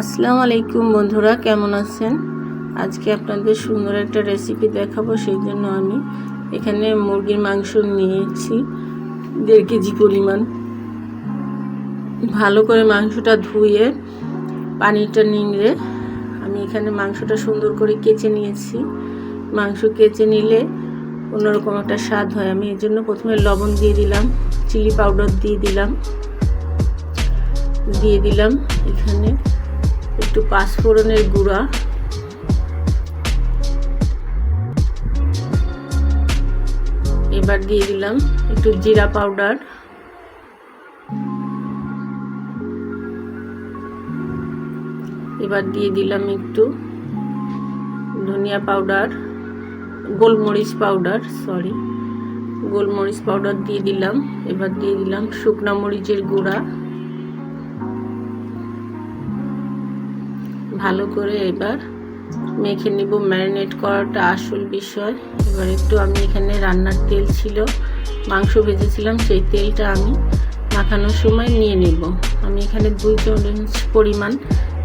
আসসালামু আলাইকুম বন্ধুরা, কেমন আছেন? আজকে আপনাদের সুন্দর একটা রেসিপি দেখাবো, সেই জন্য আমি এখানে মুরগির মাংস নিয়েছি, দেড় কেজি পরিমাণ। ভালো করে মাংসটা ধুয়ে পানিটা নিংড়ে আমি এখানে মাংসটা সুন্দর করে কেচে নিয়েছি। মাংস কেচে নিলে অন্যরকম একটা স্বাদ হয়। আমি এর জন্য প্রথমে লবণ দিয়ে দিলাম চিলি পাউডার দিয়ে দিলাম দিয়ে দিলাম এখানে। একটু পাঁচফোড়নের গুঁড়া। এবার দিয়ে দিলাম একটু জিরা পাউডার। এবার দিয়ে দিলাম একটু ধনিয়া পাউডার, গোলমরিচ পাউডার সরি গোলমরিচ পাউডার দিয়ে দিলাম। এবার দিয়ে দিলাম শুকনা মরিচের গুঁড়া। ভালো করে এবার মেখে নিব ম্যারিনেট করাটা আসল বিষয়। এবার একটু আমি এখানে রান্নার তেল ছিল, মাংস ভেজেছিলাম, সেই তেলটা আমি মাখানোর সময় নিয়ে নেব। আমি এখানে দুই চামচ পরিমাণ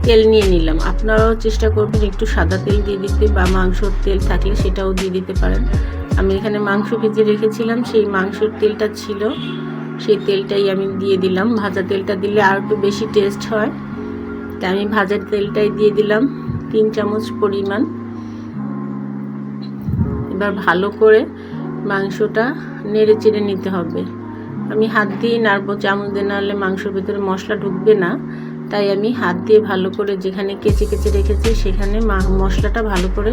তেল নিয়ে নিলাম। আপনারাও চেষ্টা করবেন একটু সাদা তেল দিয়ে দিতে বা মাংসর তেল থাকলে সেটাও দিয়ে দিতে পারেন। আমি এখানে মাংস ভেজে রেখেছিলাম, সেই মাংসর তেলটা ছিল, সেই তেলটাই আমি দিয়ে দিলাম। ভাজা তেলটা দিলে আর একটু বেশি টেস্ট হয়। তা আমি ভাজার তেলটাই দিয়ে দিলাম, তিন চামচ পরিমাণ। এবার ভালো করে মাংসটা নেড়ে চেড়ে নিতে হবে। আমি হাত দিয়ে নাড়বো চামচ দিয়ে নাড়লে মাংসের ভেতরে মশলা ঢুকবে না। তাই আমি হাত দিয়ে ভালো করে যেখানে কেচে কেচে রেখেছি, সেখানে মশলাটা ভালো করে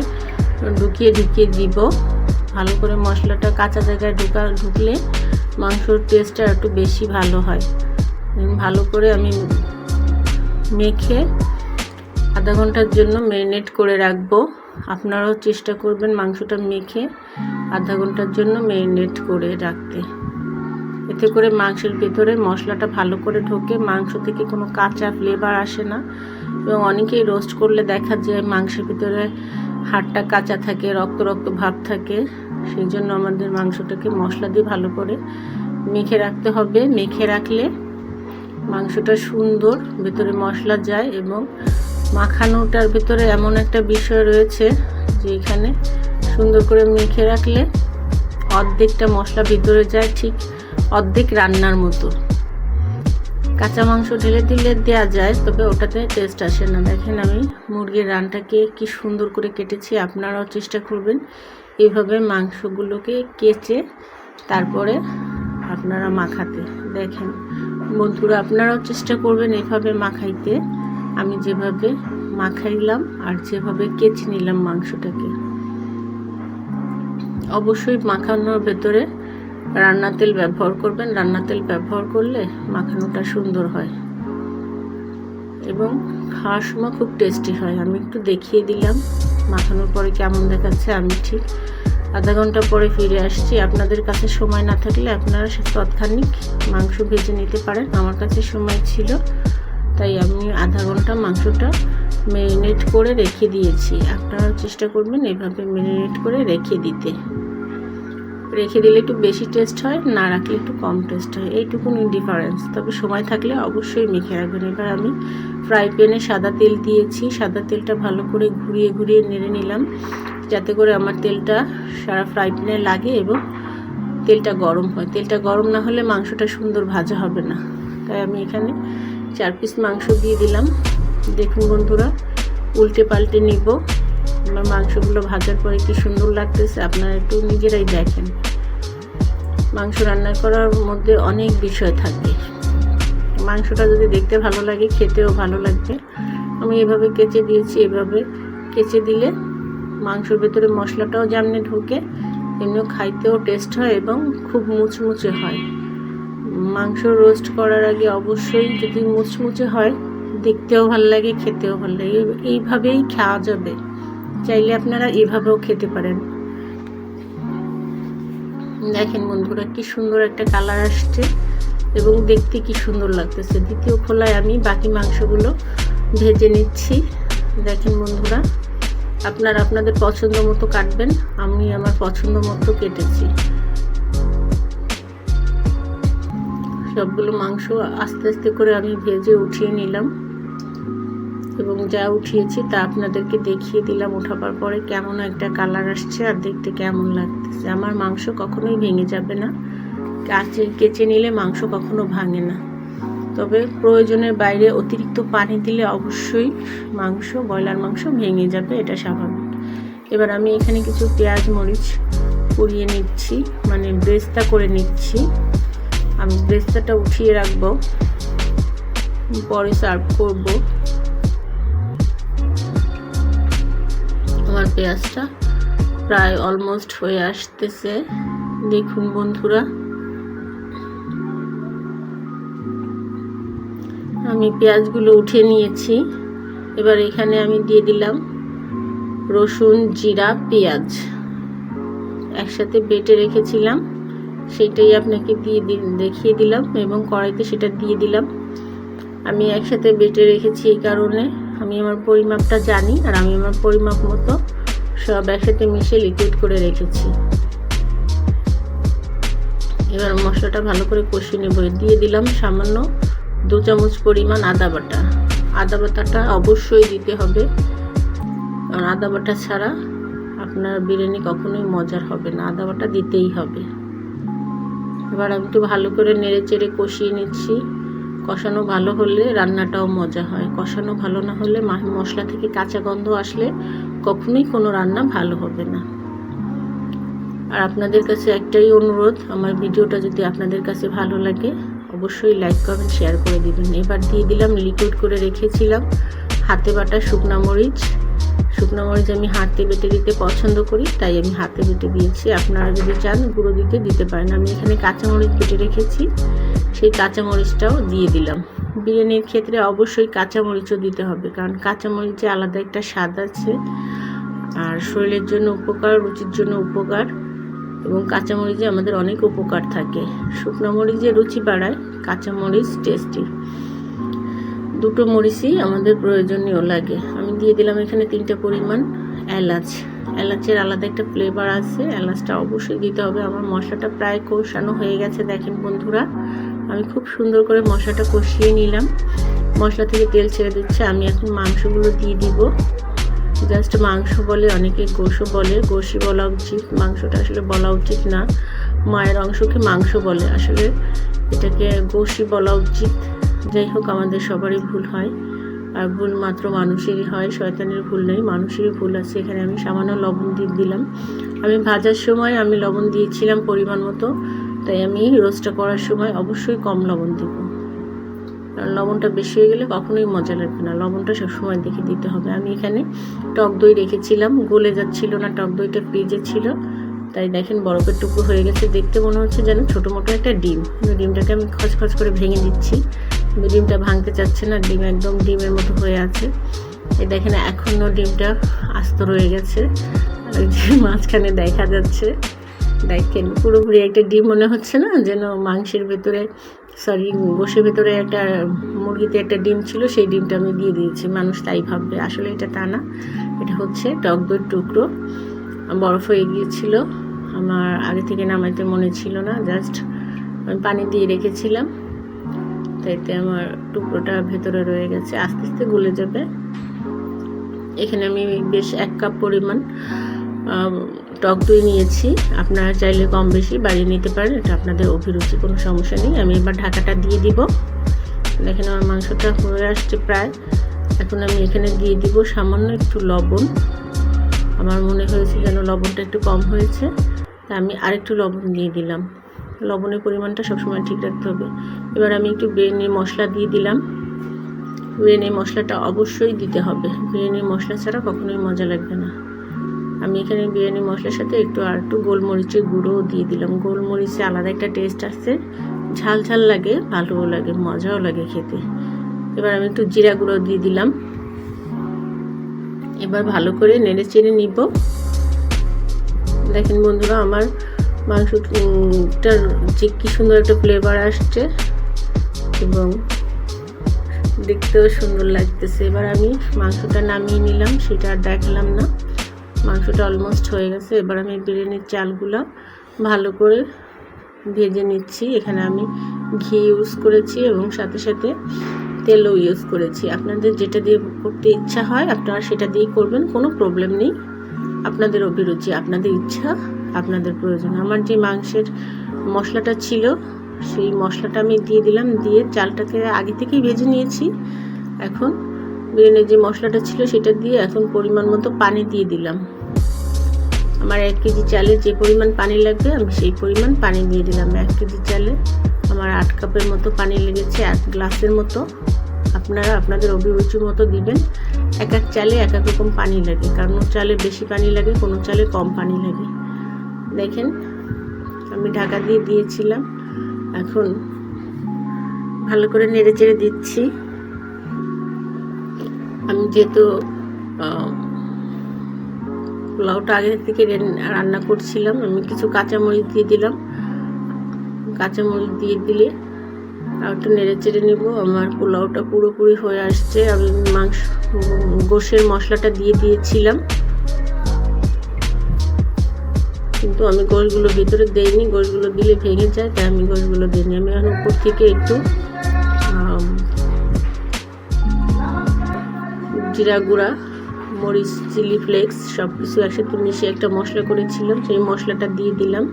ঢুকিয়ে ঢুকিয়ে দিব। ভালো করে মশলাটা কাঁচা জায়গায় ঢুকা, ঢুকলে মাংসর টেস্টটা একটু বেশি ভালো হয়। ভালো করে আমি মেখে আধা ঘণ্টার জন্য ম্যারিনেট করে রাখব। আপনারাও চেষ্টা করবেন মাংসটা মেখে আধা ঘণ্টার জন্য ম্যারিনেট করে রাখতে। এতে করে মাংসের ভেতরে মশলাটা ভালো করে ঢোকে, মাংস থেকে কোনো কাঁচা ফ্লেভার আসে না। এবং অনেকেই রোস্ট করলে দেখা যায় মাংসের ভিতরে হাড়টা কাঁচা থাকে, রক্ত রক্ত ভাব থাকে। সেই জন্য আমাদের মাংসটাকে মশলা দিয়ে ভালো করে মেখে রাখতে হবে। মেখে রাখলে মাংসটা সুন্দর, ভেতরে মশলা যায় এবং মাখানোটার ভেতরে এমন একটা বিষয় রয়েছে যে এখানে সুন্দর করে মেখে রাখলে অর্ধেকটা মশলা ভিতরে যায় ঠিক অর্ধেক রান্নার মতো। কাঁচা মাংস ঢেলে দিলে দেওয়া যায়, তবে ওটাতে টেস্ট আসে না। দেখেন আমি মুরগির রানটাকে কি সুন্দর করে কেটেছি, আপনারাও চেষ্টা করবেন এইভাবে মাংসগুলোকে কেচে তারপরে আপনারা মাখাতে। দেখেন বন্ধুরা, আপনারাও চেষ্টা করবেন এভাবে মাখাইতে। আমি যেভাবে মাখাইলাম আর যেভাবে কেচে নিলাম মাংসটাকে। অবশ্যই মাখানোর ভেতরে রান্না তেল ব্যবহার করবেন। রান্না তেল ব্যবহার করলে মাখানোটা সুন্দর হয় এবং খাওয়ার সময় খুব টেস্টি হয়। আমি একটু দেখিয়ে দিলাম মাখানোর পরে কেমন দেখাচ্ছে, আমি ঠিক আধা ঘণ্টা পরে ফিরে আসছি। আপনাদের কাছে সময় না থাকলে আপনারা তৎক্ষণিক মাংস ভেজে নিতে পারেন। আমার কাছে সময় ছিল, তাই আমি আধা ঘণ্টা মাংসটা ম্যারিনেট করে রেখে দিয়েছি। আপনারা চেষ্টা করবেন এভাবে ম্যারিনেট করে রেখে দিতে। রেখে দিলে একটু বেশি টেস্ট হয়, না রাখলে একটু কম টেস্ট হয়। এইটুকুনি ডিফারেন্স তবে সময় থাকলে অবশ্যই মেখে রাখবেন। এবার আমি ফ্রাই প্যানে সাদা তেল দিয়েছি। সাদা তেলটা ভালো করে ঘুরিয়ে ঘুরিয়ে নেড়ে নিলাম। যাতে করে আমার তেলটা সারা ফ্রাই প্যানে লাগে এবং তেলটা গরম হয়। তেলটা গরম না হলে মাংসটা সুন্দর ভাজা হবে না। তাই আমি এখানে চার পিস মাংস দিয়ে দিলাম। দেখুন বন্ধুরা, উল্টে পাল্টে নিব। আমার মাংসগুলো ভাজার পরে কি সুন্দর লাগতেছে, আপনারা একটু নিজেরাই দেখেন। মাংস রান্না করার মধ্যে অনেক বিষয় থাকে। মাংসটা যদি দেখতে ভালো লাগে, খেতেও ভালো লাগবে। আমি এভাবে কেচে দিয়েছি, এভাবে কেচে দিলে মাংসর ভেতরে মশলাটাও যেমনি ঢোকে এমনিও খাইতেও টেস্ট হয় এবং খুব মুচমুচে হয়। মাংস রোস্ট করার আগে অবশ্যই যদি মুচমুচে হয়, দেখতেও ভালো লাগে, খেতেও ভালো লাগে। এইভাবেই খাওয়া যাবে। চাইলে আপনারা এভাবেও খেতে পারেন। দেখেন বন্ধুরা, কি সুন্দর একটা কালার আসছে এবং দেখতে কি সুন্দর লাগতেছে। দ্বিতীয় খোলায় আমি বাকি মাংসগুলো ভেজে নিচ্ছি। দেখেন বন্ধুরা আপনারা আপনাদের পছন্দ মতো কাটবেন, আমি আমার পছন্দ মতো কেটেছি। সবগুলো মাংস আস্তে আস্তে করে আমি ভেজে উঠিয়ে নিলাম। এবং যা উঠিয়েছি তা আপনাদেরকে দেখিয়ে দিলাম ওঠাবার পরে কেমন একটা কালার আসছে আর দেখতে কেমন লাগতেছে। আমার মাংস কখনোই ভেঙে যাবে না। কাচে কেচে নিলে মাংস কখনো ভাঙে না। তবে প্রয়োজনের বাইরে অতিরিক্ত পানি দিলে অবশ্যই মাংস, ব্রয়লার মাংস ভেঙে যাবে, এটা স্বাভাবিক। এবার আমি এখানে কিছু পেঁয়াজ, মরিচ পুড়িয়ে নিচ্ছি মানে ব্রেস্তা করে নিচ্ছি। আমি ব্রেস্তাটা উঠিয়ে রাখব, পরে সার্ভ করব। আমার পেঁয়াজটা প্রায় অলমোস্ট হয়ে আসতেছে। দেখুন বন্ধুরা। আমি পেঁয়াজগুলো উঠে নিয়েছি। এবার এখানে আমি দিয়ে দিলাম রসুন, জিরা, পেঁয়াজ। একসাথে বেটে রেখেছিলাম। সেটাই আপনাকে দিয়ে দেখিয়ে দিলাম এবং কড়াইতে সেটা দিয়ে দিলাম। আমি একসাথে বেটে রেখেছি এই কারণে। আমি আমার পরিমাপটা জানি আর আমি আমার পরিমাপ মতো সব একসাথে মিশে লিকুইড করে রেখেছি। এবার মশলাটা ভালো করে কষিয়ে নেব। দিয়ে দিলাম সামান্য দু চামচ পরিমাণ আদা বাটা। আদা বাটাটা অবশ্যই দিতে হবে। কারণ আদা বাটা ছাড়া আপনার বিরিয়ানি কখনোই মজার হবে না। আদা বাটা দিতেই হবে। এবার আমি একটু ভালো করে নেড়ে চেড়ে কষিয়ে নিচ্ছি। কষানো ভালো হলে রান্নাটাও মজা হয়। কষানো ভালো না হলে মশলা থেকে কাঁচা গন্ধ আসলে কখনোই কোনো রান্না ভালো হবে না। আর আপনাদের কাছে একটাই অনুরোধ, আমার ভিডিওটা যদি আপনাদের কাছে ভালো লাগে অবশ্যই লাইক কমেন্ট শেয়ার করে দিবেন। এবার দিয়ে দিলাম লিকুইড করে রেখেছিলাম। হাতে বাটা শুকনো মরিচ। শুকনো মরিচ আমি হাতে বেটে দিতে পছন্দ করি, তাই আমি হাতে বেটে দিয়েছি। আপনারা যদি চান, গুঁড়ো দিতে দিতে পারেন। আমি এখানে কাঁচামরিচ বেটে রেখেছি। সেই কাঁচামরিচটাও দিয়ে দিলাম। বিরিয়ানির ক্ষেত্রে অবশ্যই কাঁচামরিচও দিতে হবে, কারণ কাঁচামরিচে আলাদা একটা স্বাদ আছে। আর শরীরের জন্য উপকার, রুচির জন্য উপকার। এবং কাঁচামরিচে আমাদের অনেক উপকার থাকে। শুকনো মরিচে রুচি বাড়ায়। কাঁচামরিচ টেস্টি দুটো মরিচই আমাদের প্রয়োজনীয় লাগে। আমি দিয়ে দিলাম এখানে তিনটে পরিমাণ এলাচ। এলাচের আলাদা একটা ফ্লেভার আছে। এলাচটা অবশ্যই দিতে হবে। আমার মশলাটা প্রায় কষানো হয়ে গেছে, দেখেন বন্ধুরা। আমি খুব সুন্দর করে মশলাটা কষিয়ে নিলাম। মশলা থেকে তেল ছেড়ে দিচ্ছে। আমি এখন মাংসগুলো দিয়ে দিব। জাস্ট মাংস বলে অনেকে গোশও বলে। গোশি বলা উচিত। মাংসটা আসলে বলা উচিত না। মায়ের অংশকে মাংস বলে। আসলে এটাকে গোশি বলা উচিত। যাই হোক, আমাদের সবারই ভুল হয়। আর ভুল মাত্র মানুষেরই হয়। শয়তানের ভুল নেই মানুষেরই ভুল আছে। এখানে আমি সামান্য লবণ দিয়ে দিলাম। আমি ভাজার সময় আমি লবণ দিয়েছিলাম পরিমাণ মতো। তাই আমি রোস্টটা করার সময় অবশ্যই কম লবণ দিব। কারণ লবণটা বেশি হয়ে গেলে কখনোই মজা লাগবে না। লবণটা সবসময় দেখে দিতে হবে। আমি এখানে টক দই রেখেছিলাম। গলে যাচ্ছিল না। টক দইটা ফ্রিজে ছিল। তাই দেখেন বরফের টুকরো হয়ে গেছে। দেখতে মনে হচ্ছে যেন ছোটো মোটো একটা ডিম। ডিমটাকে আমি খচখচ করে ভেঙে দিচ্ছি। ডিমটা ভাঙতে চাচ্ছে না, ডিম একদম ডিমের মতো হয়ে আছে। এই দেখেন এখনও ডিমটা আস্ত রয়ে গেছে। আর যে মাঝখানে দেখা যাচ্ছে, দেখেন পুরোপুরি একটা ডিম মনে হচ্ছে না, যেন মাংসের ভেতরে সরি গোশের ভেতরে একটা মুরগিতে একটা ডিম ছিল, সেই ডিমটা আমি দিয়ে দিয়েছি। মানুষ তাই ভাববে। আসলে এটা তা না, এটা হচ্ছে টক দইয়ের টুকরো। বরফ হয়ে গিয়েছিল। আমার আগে থেকে নামাইতে মনে ছিল না জাস্ট আমি পানি দিয়ে রেখেছিলাম। তাইতে আমার টুকরোটা ভেতরে রয়ে গেছে, আস্তে আস্তে গলে যাবে। এখানে আমি বেশ এক কাপ পরিমাণ টক দই নিয়েছি। আপনারা চাইলে কম বেশি বাড়িয়ে নিতে পারেন, এটা আপনাদের অভিরুচি, কোনো সমস্যা নেই। আমি এবার ঢাকাটা দিয়ে দিব। দেখেন আমার মাংসটা হয়ে আসছে প্রায়। এখন আমি এখানে দিয়ে দিব সামান্য একটু লবণ। আমার মনে হয়েছে যেন লবণটা একটু কম হয়েছে। তা আমি আরেকটু লবণ দিয়ে দিলাম। লবণের পরিমাণটা সবসময় ঠিক রাখতে হবে। এবার আমি একটু বিরিয়ানি মশলা দিয়ে দিলাম। বিরিয়ানি মশলাটা অবশ্যই দিতে হবে। বিরিয়ানি মশলা ছাড়া কখনোই মজা লাগবে না। আমি এখানে বিরিয়ানি মশলার সাথে একটু আর একটু গোলমরিচের গুঁড়োও দিয়ে দিলাম। গোলমরিচে আলাদা একটা টেস্ট আসছে ঝাল ঝাল লাগে, ভালোও লাগে, মজাও লাগে খেতে। এবার আমি একটু জিরা গুঁড়ো দিয়ে দিলাম। এবার ভালো করে নেড়ে চেড়ে নিব। দেখেন বন্ধুরা, আমার মাংসটার যে কী সুন্দর একটা ফ্লেভার আসছে এবং দেখতেও সুন্দর লাগতেছে। এবার আমি মাংসটা নামিয়ে নিলাম, সেটা আর দেখলাম না। মাংসটা অলমোস্ট হয়ে গেছে, এবার আমি বিরিয়ানির চালগুলো ভালো করে ভেজে নিচ্ছি। এখানে আমি ঘি ইউজ করেছি এবং সাথে সাথে তেলও ইউজ করেছি। আপনাদের যেটা দিয়ে করতে ইচ্ছা হয়, আপনারা সেটা দিয়ে করবেন, কোনো প্রবলেম নেই। আপনাদের অভিরুচি, আপনাদের ইচ্ছা, আপনাদের প্রয়োজন। আমার যে মাংসের মশলাটা ছিল, সেই মশলাটা আমি দিয়ে দিলাম, দিয়ে চালটাকে আগে থেকেই ভেজে নিয়েছি। এখন বিরিয়ানির যে মশলাটা ছিল, সেটা দিয়ে এখন পরিমাণ মতো পানি দিয়ে দিলাম। আমার এক কেজি চালে যে পরিমাণ পানি লাগবে, আমি সেই পরিমাণ পানি দিয়ে দিলাম এক কেজি চালে। আমার আট কাপের মতো পানি লেগেছে এক গ্লাসের মতো। আপনারা আপনাদের অভিরুচির মতো দিবেন। এক এক চালে এক এক রকম পানি লাগে। কারণ চালে বেশি পানি লাগে, কোনো চালে কম পানি লাগে। দেখেন, আমি ঢাকা দিয়ে দিয়েছিলাম। এখন ভালো করে নেড়ে চেড়ে দিচ্ছি। আমি যেহেতু পোলাওটা আগে থেকে রান্না করছিলাম, আমি কিছু কাঁচামরিচ দিয়ে দিলাম। কাঁচামরিচ দিয়ে দিলে আর একটু নেড়ে চেড়ে নেব। আমার পোলাওটা পুরোপুরি হয়ে আসছে। আমি মাংস, গোশের মশলাটা দিয়ে দিয়েছিলাম। কিন্তু আমি গোশগুলো ভিতরে দেইনি। গোশগুলো দিলে ভেঙে যায়, তাই আমি গোশগুলো দিইনি। আমি এখন উপর থেকে একটু জিরা গুঁড়া, মরিচ, চিলি ফ্লেক্স সব কিছু একসাথে মিশিয়ে একটা মশলা করেছিলাম। সেই মশলাটা দিয়ে দিলাম।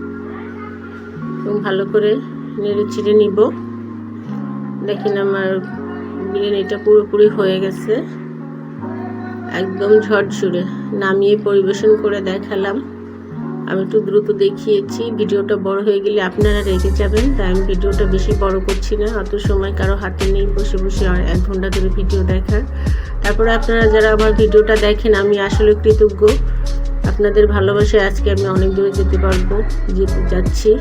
ভালো করে নেড়ে চিড়ে নিব। দেখেন আমার বিরিয়ানিটা পুরোপুরি হয়ে গেছে। একদম ঝরঝরে। নামিয়ে পরিবেশন করে দেখালাম। আমি একটু দ্রুত দেখিয়েছি। ভিডিওটা বড় হয়ে গেলে আপনারা রেগে যাবেন। তাই আমি ভিডিওটা বেশি বড় করছি না। অত সময় কারও হাতে নেই। বসে বসে আর এক ঘণ্টা ধরে ভিডিও দেখার। তারপরে আপনারা যারা আমার ভিডিওটা দেখেন, আমি আসলে কৃতজ্ঞ। আপনাদের ভালোবাসায় আজকে আমি অনেক দূরে যেতে পারব। যেতে যাচ্ছি।